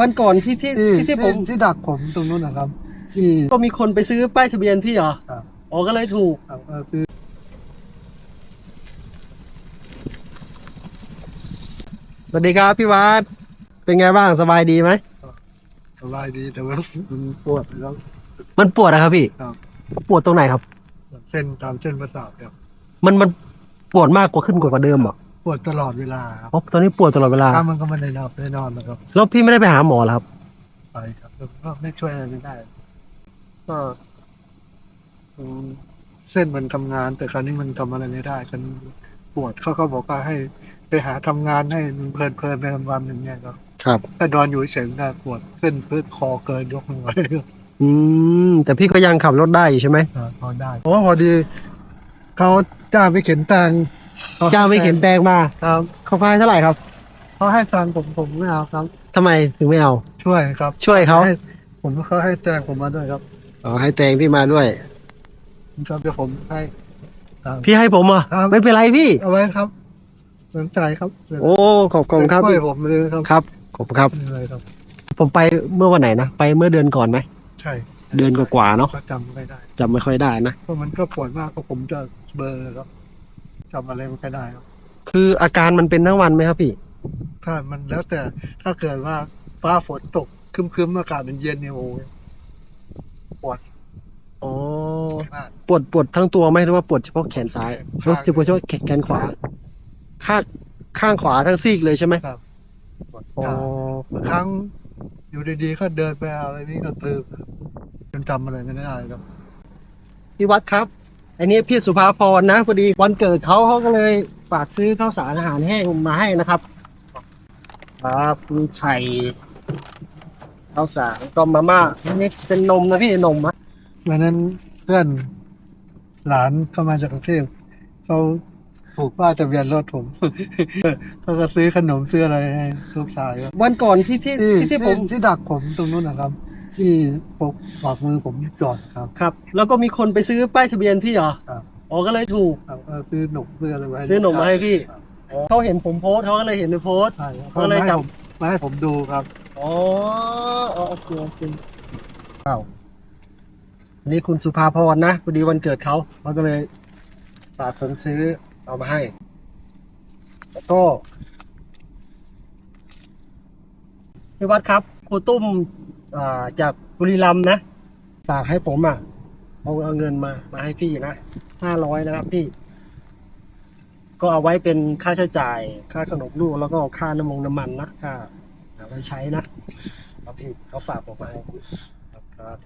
วันก่อนที่ที่ที่ที่ที่ผมที่ดักผมตรงนู้นนะครับที่ก็มีคนไปซื้อป้ายทะเบียนพี่เหรอครับอ๋อก็เลยถูก ครับเอ่อซื้อสวัสดีครับพี่วัดเป็นไงบ้างสบายดีไหม สบายดีแต่ว่ามันปวดแล้ว มันปวดนะครับพี่ครับ ปวดตรงไหนครับ เส้นตามเส้นประสาทครับมันมันปวดมากกว่าขึ้นกว่าเดิมเหรอ ปวดตลอดเวลาครับอ๋อตอนนี้ปวดตลอดเวลา ถ้ามันก็ไม่ได้นอนไม่ได้นอนนะครับแล้วพี่ไม่ได้ไปหาหมอเหรอครับ ไปครับแล้วก็ไม่ช่วยอะไรไม่ได้ ก็อืมเส้นมันทำงาน แต่คราวนี้มันทำอะไรไม่ได้กันปวดเขาก็บอกว่าให้ไปหาทำงานให้มันเพลินๆไปวันๆอย่างเงี้ยครับ ครับ ถ้านอนอยู่เฉยๆมันก็ปวดเส้นพื้นคอเกินยกไม่ไหวครับอืม แต่พี่ก็ยังขับรถได้อยู่ใช่ไหมอ่าพอได้เพราะว่าพอดีเขาจ้างไปเข็นตังค์ ขจ้างไม่เข็นแตงมาครับเขาพายเท่าไหร่ครับเขาให้ตังค์ผมผมไม่เอาครับ ทำไมถึงไม่เอา ช่วยครับช่วยเขาให้ผมเขาให้แตงผมมาด้วยครับอ๋อให้แตงพี่มาด้วย ครับเดี๋ยวผมให้ครับพี่ให้ผมเหรอะครับ ไม่เป็นไรพี่ เอาไว้ครับสนใจครับโอ้ขอบคุณครับช่วยผมเลยครับครับขอบคุณครับนี่เลยครับ ผมไปเมื่อวันไหนนะไปเมื่อเดือนก่อนไหมใช่เดือนกว่าๆเนาะก็จำไม่ได้จำไม่ค่อยได้นะเพราะมันก็ปวดมากก็ผมจะเบลอร์ครับ จำอะไรไม่ค่อยได้ครับคืออาการมันเป็นทั้งวันไหมครับพี่ ถ้ามันแล้วแต่ถ้าเกิดว่าฟ้าฝนตกครึมๆอากาศมันเย็นเนี่ยโอ้ยปวดอ๋อ มากปวดปวดทั้งตัวไหมหรือว่าปวดเฉพาะแขนซ้ายข้างเฉพาะเฉพาะแขนแขนขวา ข้างข้างขวาทั้งซีกเลยใช่ไหมครับปวดอ๋อ ขาบางครั้งอยู่ดีๆก็เดินไปเอาอะไรนี่ก็ตืมจนจำอะไรไม่ได้ครับ พี่วัดครับ อันนี้พี่สุภาพรนะพอดีวันเกิดเขาเขาก็เลยฝากซื้อข้าวสารอาหารแห้งมาให้นะครับ ครับมีไข่ข้าวสารก็มาม่าอันนี้เป็นนมนะพี่นมอะวันนั้นเพื่อนหลานเข้ามาจากกรุงเทพเขาผูกป้ายทะเบียนรถผม เขาก็ซื้อขนมซื้ออะไรให้ลูกชายครับวันก่อนที่ที่ที่ที่ที่ผมที่ดักผมตรงนู้นนะครับ ที่ปกฝากมือผมจอดครับ ครับ แล้วก็มีคนไปซื้อป้ายทะเบียนพี่เหรอครับ อ๋อก็เลยถูก ครับก็ซื้อหนมซื้ออะไรไว้ซื้อหนมมาให้พี่เขาเห็นผมโพสต์เขาก็เลยเห็นในโพสต์ ใช่ครับก็เลยมาให้จับผมมาให้ผมดูครับอ๋ออ๋อโอเคโอเคอ้าวอันนี่คุณสุภาพรนะพอดีวันเกิดเขาเขาก็เลยฝากผมซื้อเอามาให้แล้วก็พี่วัดครับครูตุ้มอ่า จากบุรีรัมย์นะ ฝากให้ผมอะเอาเอาเงินมา มาให้พี่นะห้าร้อยนะครับพี่ ก็เอาไว้เป็นค่าใช้จ่าย ค่าขนมลูกแล้วก็ค่าน้ำมงน้ำมันนะค่าเอาไว้ใช้นะครับพี่เขาฝากผมมาให้ครับครับ